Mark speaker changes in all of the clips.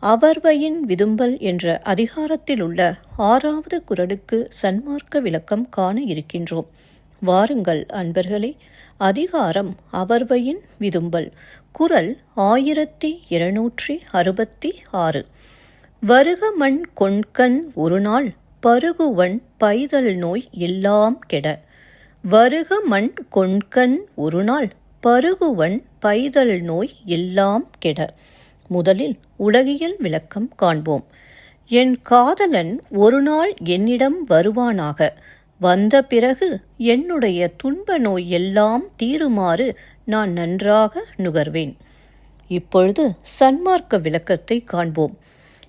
Speaker 1: அவர்வையின் விதும்பல் என்ற அதிகாரத்தில் உள்ள ஆறாவது குரலுக்கு சன்மார்க்க விளக்கம் காண இருக்கின்றோம். வாருங்கள் அன்பர்களே அதிகாரம் அவர்வையின் விதும்பல். குரல் ஆயிரத்தி இருநூற்றி அறுபத்தி ஆறு. வருக மண் கொண்கண் ஒரு நாள் பருகுவன் பைதல் நோய் எல்லாம் கெட. வருக மண் கொண்கண் ஒரு நாள் பருகுவன் பைதல் நோய் எல்லாம் கெட. முதலில் உலகியல் விளக்கம் காண்போம். என் காதலன் ஒரு நாள் என்னிடம் வருவானாக. வந்த பிறகு என்னுடைய துன்ப நோய் எல்லாம் தீருமாறு நான் நன்றாக நுகர்வேன். இப்பொழுது சன்மார்க்க விளக்கத்தை காண்போம்.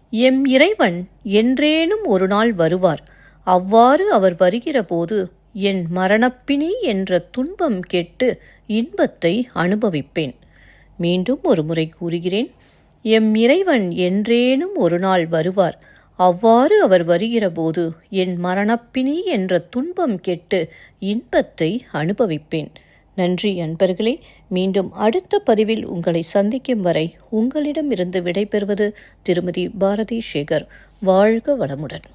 Speaker 1: எம் இறைவன் என்றேனும் ஒரு நாள் வருவார். அவ்வாறு அவர் வருகிறபோது என் மரணப்பினி என்ற துன்பம் கெட்டு இன்பத்தை அனுபவிப்பேன். மீண்டும் ஒரு முறை கூறுகிறேன். எம் இறைவன் என்றேனும் ஒரு நாள் வருவார். அவ்வாறு அவர் வருகிறபோது என் மரணப்பினி என்ற துன்பம் கெட்டு இன்பத்தை அனுபவிப்பேன். நன்றி அன்பர்களே மீண்டும் அடுத்த பதிவில் உங்களை சந்திக்கும் வரை உங்களிடமிருந்து விடைபெறுவது திருமதி பாரதி சேகர் வாழ்க வளமுடன்.